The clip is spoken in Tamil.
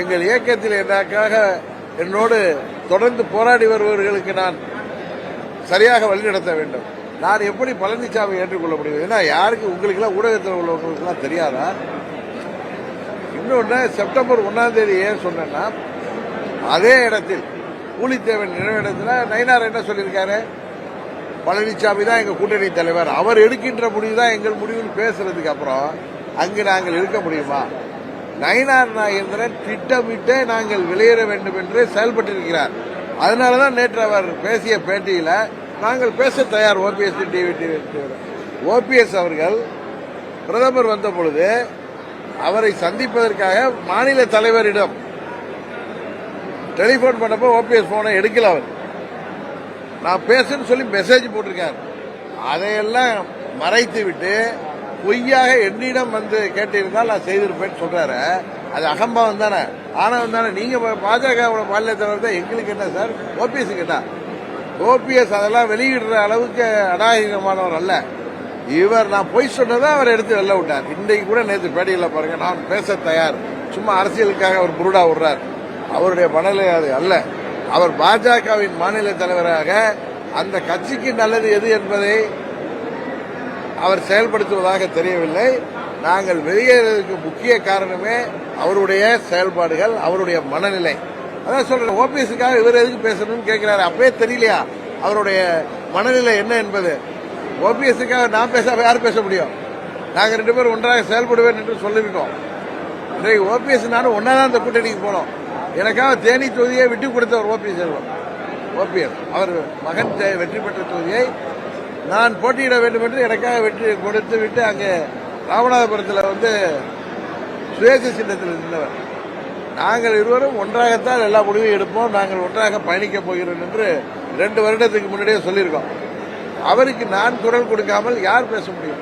எங்கள் இயக்கத்தில் எனக்காக என்னோடு தொடர்ந்து போராடி வருபவர்களுக்கு நான் சரியாக வழிநடத்த வேண்டும். நான் எப்படி பழனிசாமி ஏற்றுக்கொள்ள முடியும்? ஏன்னா யாருக்கு உங்களுக்கெல்லாம் ஊடகத்தில் உள்ளவங்களுக்கெல்லாம் தெரியாதா? இன்னொன்று செப்டம்பர் ஒன்றாம் தேதி ஏன் சொன்னேன்னா அதே இடத்தில் கூலித்தேவன் நினைவிடத்தில் நயினார் என்ன சொல்லியிருக்காரு? பழனிசாமி தான் எங்கள் கூட்டணி தலைவர். அவர் எடுக்கின்ற முடிவு தான் எங்கள் முடிவுன்னு பேசுறதுக்கு அப்புறம் அங்கு நாங்கள் இருக்க முடியுமா? நயினார் நாகேந்திரன் திட்டமிட்டே நாங்கள் வெளியேற வேண்டும் என்று செயல்பட்டிருக்கிறார். அதனால தான் நேற்று அவர் பேசிய பேட்டியில் நாங்கள் பேச தயார் ஓபிஎஸ் டிவி ஓபிஎஸ் அவர்கள் பிரதமர் வந்த பொழுது அவரை சந்திப்பதற்காக மாநில தலைவரிடம் டெலிபோன் பண்ணப்போ ஓபிஎஸ் போனை எடுக்கல அவர். நான் பேசுன்னு சொல்லி மெசேஜ் போட்டிருக்கார். அதையெல்லாம் மறைத்து விட்டு பொய்யாக என்னிடம் வந்து கேட்டிருந்தால் நான் செய்திருப்பேன்னு சொல்கிறாரு அது அகம்பாவம் தானே. ஆனவம் தானே. நீங்கள் பாஜகவோட மாநில தலைவர் தான் எங்களுக்கு என்ன சார்? ஓபிஎஸ் கிட்ட ஓபிஎஸ் அதெல்லாம் வெளியிடுற அளவுக்கு அநாயகமானவர் அல்ல. இவர் நான் பொய் சொன்னதை அவர் எடுத்து வெளில விட்டார். இன்றைக்கு கூட நேற்று பேடியில் பாருங்க நான் பேச தயார். சும்மா அரசியலுக்காக அவர் புருடா விடுறார். அவருடைய மனநிலை அது அல்ல. அவர் பாஜகவின் மாநில தலைவராக அந்த கட்சிக்கு நல்லது எது என்பதை அவர் செயல்படுத்துவதாக தெரியவில்லை. நாங்கள் வெளியேறதுக்கு முக்கிய காரணமே அவருடைய செயல்பாடுகள் அவருடைய மனநிலை. அதான் சொல்றேன் ஓபிஎஸ்க்காக இவர் எதுக்கு பேசணும்னு கேட்கிறாரு அப்பவே தெரியலையா? அவருடைய மனநிலை என்ன என்பது? ஓபிஎஸ்க்காக நான் பேச யார் பேச முடியும்? நாங்கள் ரெண்டு பேரும் ஒன்றாக செயல்படுவேன் என்று சொல்லியிருக்கோம். இன்றைக்கு ஓபிஎஸ் நானும் ஒன்றா தான் இந்த கூட்டணிக்கு போனோம். எனக்காக தேனி தொகுதியை விட்டு கொடுத்தவர் ஓபிஎஸ் ஓபிஎஸ் அவர் மகன் வெற்றி பெற்ற தொகுதியை நான் போட்டியிட வேண்டும் என்று எனக்காக வெற்றி கொடுத்து விட்டு அங்கே ராமநாதபுரத்தில் வந்து சுயேட்சை சின்னத்தில் நின்றவர். நாங்கள் இருவரும் ஒன்றாகத்தான் எல்லா முடிவையும் எடுப்போம். நாங்கள் ஒன்றாக பயணிக்கப் போகிறோம் என்று ரெண்டு வருடத்துக்கு முன்னாடியே சொல்லியிருக்கோம். அவருக்கு நான் குரல் கொடுக்காமல் யார் பேச முடியும்?